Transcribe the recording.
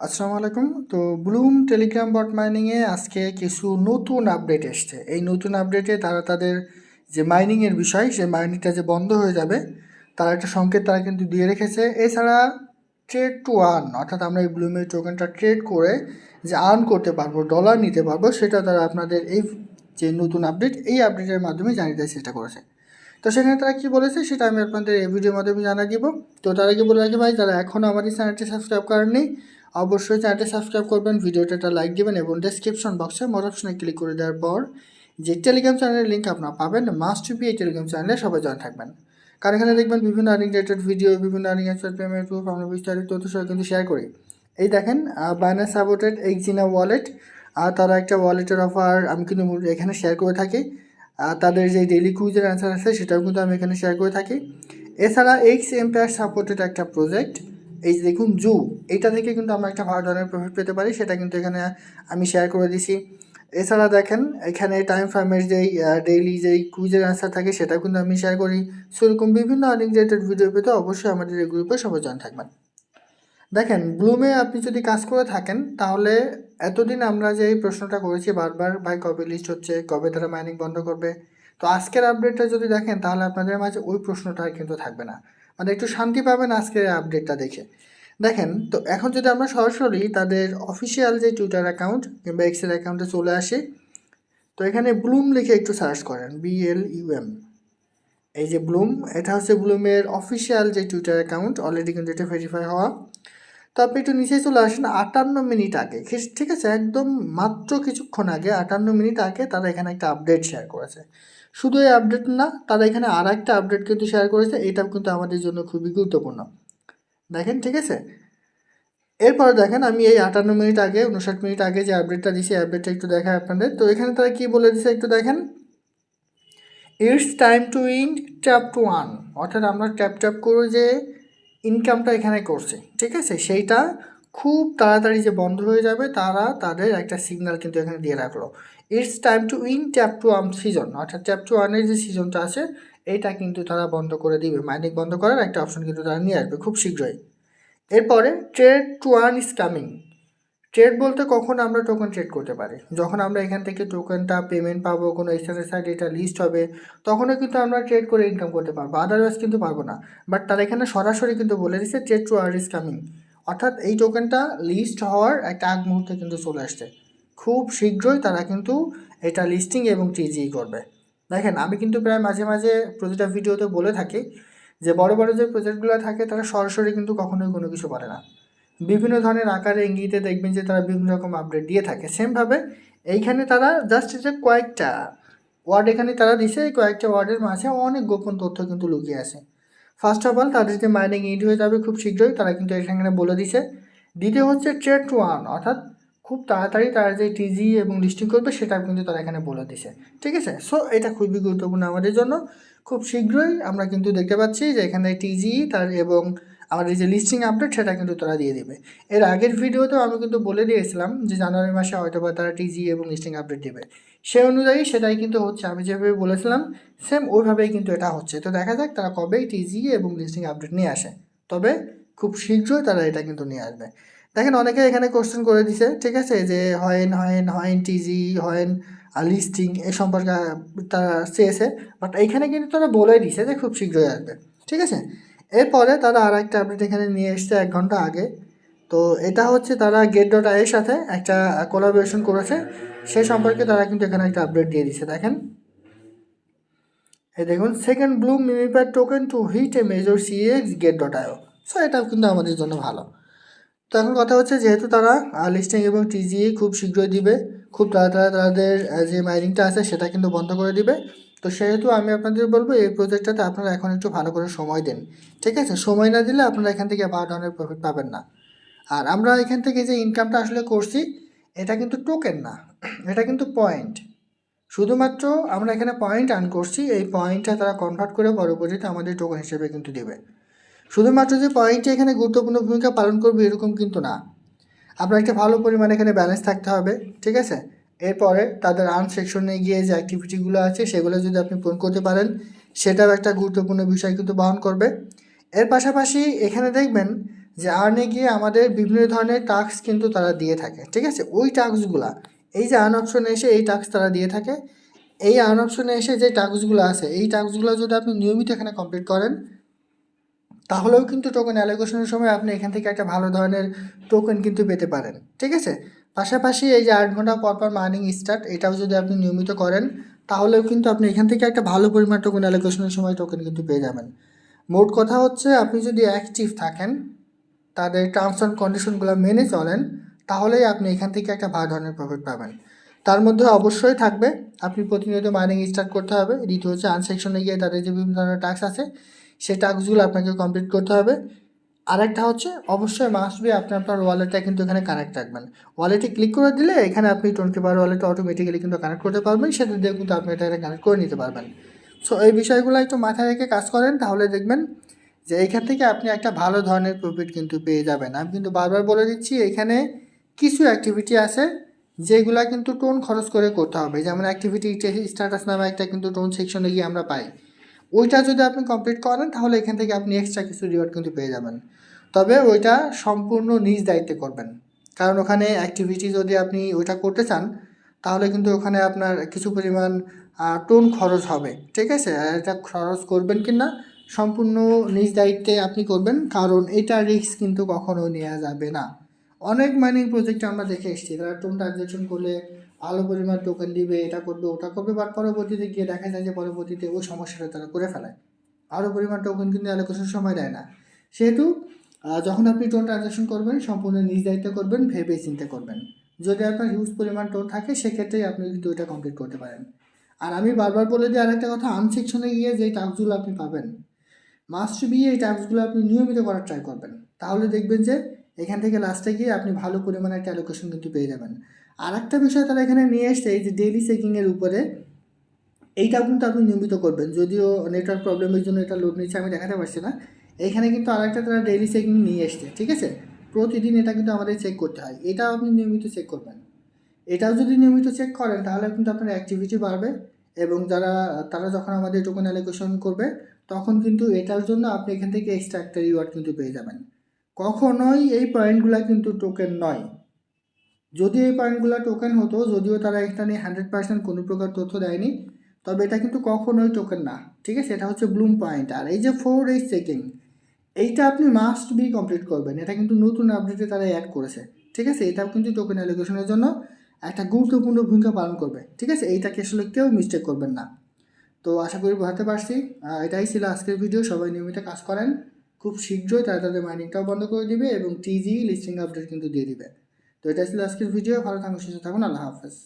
আসসালামু আলাইকুম। তো ব্লুম টেলিগ্রাম বট মাইনিংয়ে আজকে কিছু নতুন আপডেট এসছে। এই নতুন আপডেটে তারা তাদের যে মাইনিংয়ের বিষয় সেই মাইনিংটা যে বন্ধ হয়ে যাবে, তার একটা সংকেত তারা কিন্তু দিয়ে রেখেছে। এছাড়া ট্রেড টু আর্ন, অর্থাৎ আমরা এই ব্লুমের টোকেনটা ট্রেড করে যে আর্ন করতে পারব, ডলার নিতে পারব, সেটা তারা আপনাদের এই যে নতুন আপডেট, এই আপডেটের মাধ্যমে জানিয়ে দেওয়ার চেষ্টা করেছে। তো সেখানে তারা কী বলেছে, সেটা আমি আপনাদের এই ভিডিওর মাধ্যমে জানা দিব। তো তারা কি বলে রাখি ভাই, যারা এখনও আমার চ্যানেলটি সাবস্ক্রাইব করেননি অবশ্যই চ্যানেলটি সাবস্ক্রাইব করবেন, ভিডিওটা একটা লাইক দেবেন এবং ডেসক্রিপশন বক্সে মোর অপশনে ক্লিক করে দেওয়ার পর যে টেলিগ্রাম চ্যানেলের লিঙ্ক আপনারা পাবেন মাস্ট বি এই টেলিগ্রাম চ্যানেলে সবাই জয়েন থাকবেন। কারণ এখানে দেখবেন বিভিন্ন আর্নিং রিলেটেড ভিডিও বিভিন্ন আর্নিং অ্যাপসের পেমেন্ট প্রুফ আমরা বিস্তারিত তথ্য সহ কিন্তু শেয়ার করি। এই দেখেন বাইনাস সাপোর্টেড এক্সিনা ওয়ালেট আর তারা একটা ওয়ালেটের অফার আমি কিন্তু এখানে শেয়ার করে থাকি। তাদের যে ডেইলি কুইজের অ্যান্সার আছে, সেটাও কিন্তু আমি এখানে শেয়ার করে থাকি। এছাড়া এক্স এম্পায়ার সাপোর্টেড একটা প্রজেক্ট এই যে দেখুন জু এইটা থেকে কিন্তু আমরা একটা ভালো ধরনের প্রফিট পেতে পারি, সেটা কিন্তু এখানে আমি শেয়ার করে দিছি। এছাড়া দেখেন, এখানে টাইম ফ্রেমের যেই ডেইলি যেই কুইজের অ্যান্সার থাকে, সেটাও কিন্তু আমি শেয়ার করি। সেরকম বিভিন্ন আর্নিং রিলেটেড ভিডিও পেতে অবশ্যই আমাদের এই গ্রুপে সবাই জয়েন থাকবেন। দেখেন ব্লুমে আপনি যদি কাজ করে থাকেন, তাহলে এতদিন আমরা যে এই প্রশ্নটা করেছি, বারবার ভাই কবে লিস্ট হচ্ছে, কবে তারা মাইনিং বন্ধ করবে? তো আজকের আপডেটটা যদি দেখেন, তাহলে আপনাদের মাঝে ওই প্রশ্নটা কিন্তু থাকবে না। মানে একটু শান্তি পাবেন আজকের আপডেটটা দেখে। দেখেন, তো এখন যদি আমরা সরাসরি তাদের অফিসিয়াল যে টুইটার অ্যাকাউন্ট কিংবা এক্সেল অ্যাকাউন্টে চলে আসি, তো এখানে ব্লুম লিখে একটু সার্চ করেন বিএল ইউএম এই যে ব্লুম এটা হচ্ছে ব্লুমের অফিসিয়াল যে টুইটার অ্যাকাউন্ট অলরেডি কিন্তু এটা ভেরিফাই হওয়া। তো আপনি একটু নিচে চলে আসেন, আটান্ন মিনিট আগে, ঠিক- আছে, একদম মাত্র কিছুক্ষণ আগে, আটান্ন মিনিট আগে তারা এখানে একটা আপডেট শেয়ার করেছে। শুধু এই আপডেট না, তারা এখানে আর একটা আপডেট কিন্তু শেয়ার করেছে, এটাও কিন্তু আমাদের জন্য খুবই গুরুত্বপূর্ণ। দেখেন, ঠিক আছে? এরপর দেখেন, আমি এই আটান্ন মিনিট আগে উনষাট মিনিট আগে যে আপডেটটা দিছি আপডেটটা একটু দেখাই আপনাদের। তো এখানে তারা কি বলে দিছে একটু দেখেন? It's time to win tap two one অর্থাৎ আমরা ট্যাপ ট্যাপ করে যে ইনকামটা এখানে করছে, ঠিক আছে? সেইটা খুব তাড়াতাড়ি যে বন্ধ হয়ে যাবে, তারা তাদের একটা সিগন্যাল কিন্তু এখানে দিয়ে রাখল। It's time to win tap two one season অর্থাৎ ট্যাপ টু ওয়ানের যে সিজনটা আছে, এটা কিন্তু তারা বন্ধ করে দিবে। মাইনিং বন্ধ করার একটা অপশন কিন্তু তারা নিয়ে আসবে খুব শীঘ্রই। এরপরে trade two one is coming trade বলতে কখন আমরা টোকেন ট্রেড করতে পারি? যখন আমরা এখান থেকে টোকেনটা পেমেন্ট পাবো, কোনো এক্সচেঞ্জের সাইডে এটা লিস্ট হবে, তখনও কিন্তু আমরা ট্রেড করে ইনকাম করতে পারব। আদারওয়াইজ কিন্তু পারব না। বাট তারা এখানে সরাসরি কিন্তু বলে দিচ্ছে ট্রেড টু আর ইজ কামিং অর্থাৎ এই টোকেনটা লিস্ট হওয়ার একটা আগ মুহূর্তে কিন্তু চলে আসছে। খুব শীঘ্রই তারা কিন্তু এটা লিস্টিং এবং টিজি করবে। দেখেন, আমি কিন্তু প্রায় মাঝে মাঝে প্রতিটা ভিডিওতে বলে থাকি যে বড় বড় যে প্রজেক্টগুলো থাকে, তারা সরাসরি কিন্তু কখনোই কোনো কিছু করে না। বিভিন্ন ধরনের আকারে ইঙ্গিতে দেখবেন যে তারা বিভিন্ন রকম আপডেট দিয়ে থাকে। সেমভাবে এইখানে তারা জাস্ট যে কয়েকটা ওয়ার্ড এখানে তারা দিছে, এই কয়েকটা ওয়ার্ডের মাঝে অনেক গোপন তথ্য কিন্তু লুকিয়ে আছে। ফার্স্ট অফ অল তাদের যে মাইনিং ইড হয়ে যাবে খুব শীঘ্রই, তারা কিন্তু এখানে বলে দিছে। দ্বিতীয় হচ্ছে ট্রেড ওয়ান অর্থাৎ খুব তাড়াতাড়ি তারা যে টিজি এবং লিস্টিং করবে, সেটা কিন্তু তারা এখানে বলে দিছে। ঠিক আছে? সো এটা খুবই গুরুত্বপূর্ণ আমাদের জন্য। খুব শীঘ্রই আমরা কিন্তু দেখতে পাচ্ছি যে এখানে টিজি তার এবং আমাদের যে লিস্টিং আপডেট সেটা কিন্তু তারা দিয়ে দিবে। এর আগের ভিডিওতেও আমি কিন্তু বলে দিয়েছিলাম যে জানুয়ারি মাসে হয়তো বা তারা টিজি এবং লিস্টিং আপডেট দেবে। সেই অনুযায়ী সেটাই কিন্তু হচ্ছে, আমি যেভাবে বলেছিলাম সেম ওইভাবেই কিন্তু এটা হচ্ছে। তো দেখা যাক তারা কবেই টিজি এবং লিস্টিং আপডেট নিয়ে আসে। তবে খুব শীঘ্রই তারা এটা কিন্তু নিয়ে আসবে। দেখেন অনেকে এখানে কোশ্চেন করে দিছে, ঠিক আছে? যে হয়েন হয়েন হয়েন টিজি হয়েন লিস্টিং এ সম্পর্কে তারা চেয়েছে। বাট এইখানে কিন্তু তারা বলে দিছে যে খুব শীঘ্রই আসবে। ঠিক আছে? এরপরে তারা আর একটা আপডেট এখানে নিয়ে এসছে এক ঘণ্টা আগে। তো এটা হচ্ছে তারা গেট ডট আইয়ের সাথে একটা কোলাবোরেশন করেছে। সে সম্পর্কে তারা কিন্তু এখানে একটা আপডেট দিয়ে দিচ্ছে দেখেন। এই দেখুন second Blum memepad token to hit a major CEX gate dot IO so এটাও কিন্তু আমাদের জন্য ভালো। তো এখন কথা হচ্ছে যেহেতু তারা লিস্টিং এবং টিজি খুব শীঘ্রই দিবে, খুব তাড়াতাড়ি তাদের যে মাইনিংটা আছে সেটা কিন্তু বন্ধ করে দিবে। তো সেহেতু আমি আপনাদের বলব, এই প্রজেক্টটাতে আপনারা এখন একটু ভালো করে সময় দিন। ঠিক আছে? সময় না দিলে আপনারা এখান থেকে ভালো ধরনের প্রফিট পাবেন না। আর আমরা এখান থেকে যে ইনকামটা আসলে করছি, এটা কিন্তু টোকেন না। এটা কিন্তু পয়েন্ট শুধুমাত্র আমরা এখানে পয়েন্ট আর্ন করছি, এই পয়েন্টটা তারা কনভার্ট করে পরবর্তীতে আমাদের টোকেন হিসেবে কিন্তু দেবে। শুধুমাত্র যে পয়েন্টটা এখানে গুরুত্বপূর্ণ ভূমিকা পালন করবে এরকম কিন্তু না। আপনার একটা ভালো পরিমাণে এখানে ব্যালেন্স থাকতে হবে, ঠিক আছে? এরপরে তাদের আর্ন সেকশনে গিয়ে যে অ্যাক্টিভিটিগুলো আছে, সেগুলো যদি আপনি পূরণ করতে পারেন, সেটাও একটা গুরুত্বপূর্ণ বিষয় কিন্তু বহন করবে। এর পাশাপাশি এখানে দেখবেন যে আর্নে গিয়ে আমাদের বিভিন্ন ধরনের টাস্ক কিন্তু তারা দিয়ে থাকে, ঠিক আছে? ওই টাস্কগুলা এই যে আর্ন অপশনে এসে এই টাস্ক তারা দিয়ে থাকে, এই আর্ন অপশনে এসে যে টাস্কগুলো আছে, এই টাস্কগুলো যদি আপনি নিয়মিত এখানে কমপ্লিট করেন, তাহলেও কিন্তু টোকেন অ্যালোকেশনের সময় আপনি এখান থেকে একটা ভালো ধরনের টোকেন কিন্তু পেতে পারেন, ঠিক আছে? পাশাপাশি এই যে আট ঘণ্টা পর পর মার্নিং স্টার্ট, এটাও যদি আপনি নিয়মিত করেন, তাহলেও কিন্তু আপনি এখান থেকে একটা ভালো পরিমাণ টোকেন অ্যালোকেশনের সময় টোকেন কিন্তু পেয়ে যাবেন। মোট কথা হচ্ছে, আপনি যদি অ্যাক্টিভ থাকেন, তাদের টার্মস অ্যান্ড কন্ডিশনগুলো মেনে চলেন, তাহলেই আপনি এখান থেকে একটা ভালো ধরনের প্রফিট পাবেন। তার মধ্যে অবশ্যই থাকবে, আপনি প্রতিনিয়ত মাইনিং স্টার্ট করতে হবে, দ্বিতীয় হচ্ছে আনসেকশনে গিয়ে তাদের যে বিভিন্ন ধরনের টাস্ক আছে, সেই টাস্কগুলো আপনাকে কমপ্লিট করতে হবে। আরেকটা হচ্ছে, অবশ্যই মাস্ট বি আপনি আপনার ওয়ালেটটা কিন্তু এখানে কানেক্ট রাখবেন ওয়ালেটে ক্লিক করে দিলে এখানে আপনি টোয়েন্টি বার ওয়ালেটে অটোমেটিক্যালি কিন্তু কানেক্ট করতে পারবেন, সেটা দিয়ে কিন্তু আপনি এটা কানেক্ট করে নিতে পারবেন। সো এই বিষয়গুলো একটু মাথায় রেখে কাজ করেন, তাহলে দেখবেন যে এইখান থেকে আপনি একটা ভালো ধরনের প্রফিট কিন্তু পেয়ে যাবেন। আমি কিন্তু বারবার বলে দিচ্ছি, এখানে কিছু অ্যাক্টিভিটি আছে যেগুলা কিন্তু টোন খরচ করে করতে হবে। যেমন অ্যাক্টিভিটি স্ট্যাটাস নামে একটা কিন্তু টোন সেকশনে গিয়ে আমরা পাই। ওইটা যদি আপনি কমপ্লিট করেন, তাহলে এখান থেকে আপনি এক্সট্রা কিছু রিওয়ার্ড কিন্তু পেয়ে যাবেন। তবে ওইটা সম্পূর্ণ নিজ দায়িত্বে করবেন। কারণ ওখানে অ্যাক্টিভিটি যদি আপনি ওইটা করতে চান, তাহলে কিন্তু ওখানে আপনার কিছু পরিমাণ টোন খরচ হবে। ঠিক আছে? এটা খরচ করবেন কি না সম্পূর্ণ নিজ দায়িত্বে আপনি করবেন। কারণ এটা রিস্ক কিন্তু কখনো নেওয়া যাবে না। অনেক মাইনিং প্রজেক্ট আমরা দেখে এসেছি। তারা টোন ট্রানজ্যাকশন করলে ভালো পরিমাণ টোকেন দিবে, এটা করবে, ওটা করবে বাট পরবর্তীতে গিয়ে দেখা যায় যে পরবর্তীতে ওই সমস্যাটা তারা করে ফেলায়। আরও পরিমাণ টোকেন কিন্তু অ্যালোকেশন সময় দেয় না। সেহেতু যখন আপনি টোন ট্রানজ্যাকশন করবেন, সম্পূর্ণ নিজ দায়িত্ব করবেন, ভেবে চিন্তে করবেন। যদি আপনার হিউজ পরিমাণ টোন থাকে, সেক্ষেত্রেই আপনি কিন্তু ওইটা কমপ্লিট করতে পারেন। আর আমি বারবার বলে দিই আরেকটা কথা আনসেকশনে গিয়ে যে টাস্কগুলো আপনি পাবেন মাস্ট বি এই টাস্কগুলো আপনি নিয়মিত করার ট্রাই করবেন। তাহলে দেখবেন যে, এখান থেকে লাস্টে গিয়ে আপনি ভালো পরিমাণে একটা অ্যালোকেশন কিন্তু পেয়ে যাবেন। আর একটা বিষয় তারা এখানে নিয়ে এসছে, এই যে ডেইলি চেকিংয়ের উপরে, এইটাও কিন্তু আপনি নিয়মিত করবেন। যদিও নেটওয়ার্ক প্রবলেমের জন্য এটা লোড নিচ্ছে, আমি দেখাতে পারছি না। এখানে কিন্তু আরেকটা তারা ডেইলি চেকিং নিয়ে এসছে, ঠিক আছে? প্রতিদিন এটা কিন্তু আমাদের চেক করতে হয়। এটাও আপনি নিয়মিত চেক করবেন। এটাও যদি নিয়মিত চেক করেন, তাহলে কিন্তু আপনার অ্যাক্টিভিটি বাড়বে এবং যারা, তারা যখন আমাদের টোকেন অ্যালোকেশন করবে, তখন কিন্তু এটার জন্য আপনি এখান থেকে এক্সট্রা একটা রিওয়ার্ড কিন্তু পেয়ে যাবেন। কখনোই এই পয়েন্টগুলো কিন্তু টোকেন নয়। যদি এই পয়েন্টগুলো টোকেন হতো, যদিও তারা এখানে হান্ড্রেড পার্সেন্ট কোনো প্রকার তথ্য দেয়নি, তবে এটা কিন্তু কখনোই টোকেন না, ঠিক আছে? এটা হচ্ছে ব্লুম পয়েন্ট আর এই যে ফোর এইচ চেকিং এইটা আপনি মাস্ট বি কমপ্লিট করবেন। এটা কিন্তু নতুন আপডেটে তারা অ্যাড করেছে, ঠিক আছে? এটাও কিন্তু টোকেন অ্যালোকেশনের জন্য একটা গুরুত্বপূর্ণ ভূমিকা পালন করবে, ঠিক আছে? এইটাকে আসলে কেউ মিস্টেক করবেন না। তো আশা করি বোঝাতে পারছি। এটাই ছিল আজকের ভিডিও সবাই নিয়মিত কাজ করেন। খুব শীঘ্রই তারা তাদের মাইনিংটাও বন্ধ করে দিবে এবং টিজি লিস্টিং আপডেট কিন্তু দিয়ে দিবে। তো এটাই ছিল আজকের ভিডিও ভালো থাকুন সুস্থ থাকুন। আল্লাহ হাফেজ।